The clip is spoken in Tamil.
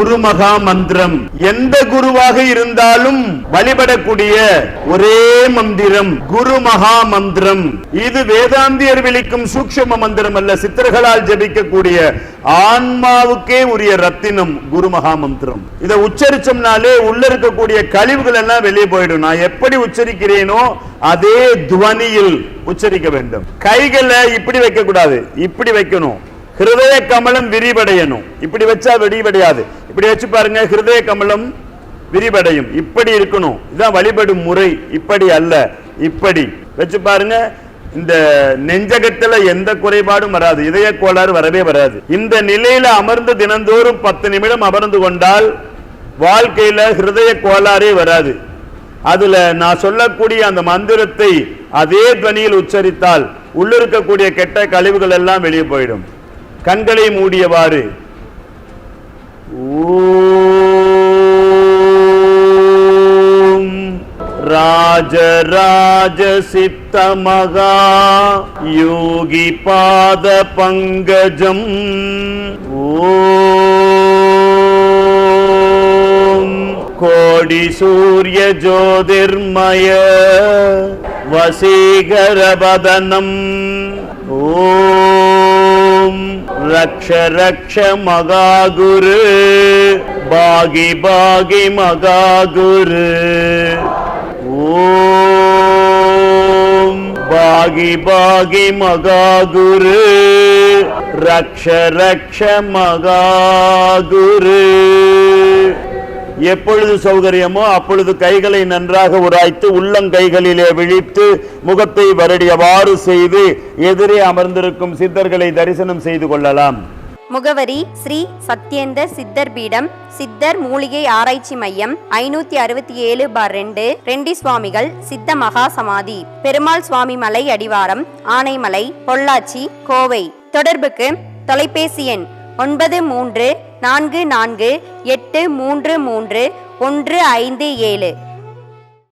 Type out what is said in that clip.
குருமகா மந்திரம் எந்த குருவாக இருந்தாலும் வழிபடக்கூடிய ஒரே மந்திரம் குரு மகா மந்திரம் இது வேதாந்தியர் விழிக்கும் சூக்ஷம மந்திரம் அல்ல. சித்தர்களால் ஜபிக்கக்கூடிய ஆன்மாவுக்கே உரிய ரத்தினம் குரு மகா மந்திரம் இதை உச்சரிச்சோம்னாலே உள்ள இருக்கக்கூடிய கழிவுகள் எல்லாம் வெளியே போயிடும். நான் எப்படி உச்சரிக்கிறேனோ அதே துவனியில் உச்சரிக்க வேண்டும். கைகளை இப்படி வைக்க கூடாது இப்படி வைக்கணும். ஹிருதய கமலம் விரிவடையணும் இப்படி வச்சா விரிவடையாது இப்படி வச்சு பாருங்க ஹிருதய கமலம் விரிவடையும் இப்படி இருக்கணும் இதுதான் வழிபடும் முறை இப்படி அல்ல இப்படி வச்சு பாருங்க இந்த நெஞ்சகத்துல எந்த குறைபாடும் வராது இதய கோளாறு வரவே வராது இந்த நிலையில அமர்ந்து தினந்தோறும் பத்து நிமிடம் அமர்ந்து கொண்டால் வாழ்க்கையில ஹிருதய கோளாறே வராது அதுல நான் சொல்லக்கூடிய அந்த மந்திரத்தை அதே துவனியில் உச்சரித்தால் உள்ளிருக்கக்கூடிய கெட்ட கழிவுகள் எல்லாம் வெளியே போயிடும் கண்களை மூடியவாறு. ஓம் ராஜராஜ சித்தமகா யோகி பாத பங்கஜம். ஓம் கோடி சூரிய ஜோதிர்மய வசீகரபதனம் ஓ ரக்ஷ ரக்ஷ மகாகுரு. பாகி பாகி மகாகுரு. ஓம் பாகி பாகி மகாகுரு. ரக்ஷ ரக்ஷ மகாகுரு. எப்பொழுது சௌகரியமோ அப்பொழுது கைகளை நன்றாக உராய்த்து உள்ளங்கைகளிலே விழித்து முகத்தை வருடியவாறு செய்து எதிரே அமர்ந்திருக்கும் சித்தர்களை தரிசனம் செய்து கொள்ளலாம். முகவரி ஸ்ரீ சத்யேந்தர் சித்தர் பீடம் சித்தர் மூலிகை ஆராய்ச்சி மையம் ஐநூத்தி அறுபத்தி ஏழு பார் ரெண்டு ரெண்டி சுவாமிகள் சித்த மகா சமாதி பெருமாள் சுவாமி மலை அடிவாரம் ஆனைமலை பொள்ளாச்சி கோவை. தொடர்புக்கு தொலைபேசி எண் ஒன்பது மூன்று நான்கு நான்கு எட்டு மூன்று மூன்று ஒன்று ஐந்து ஏழு.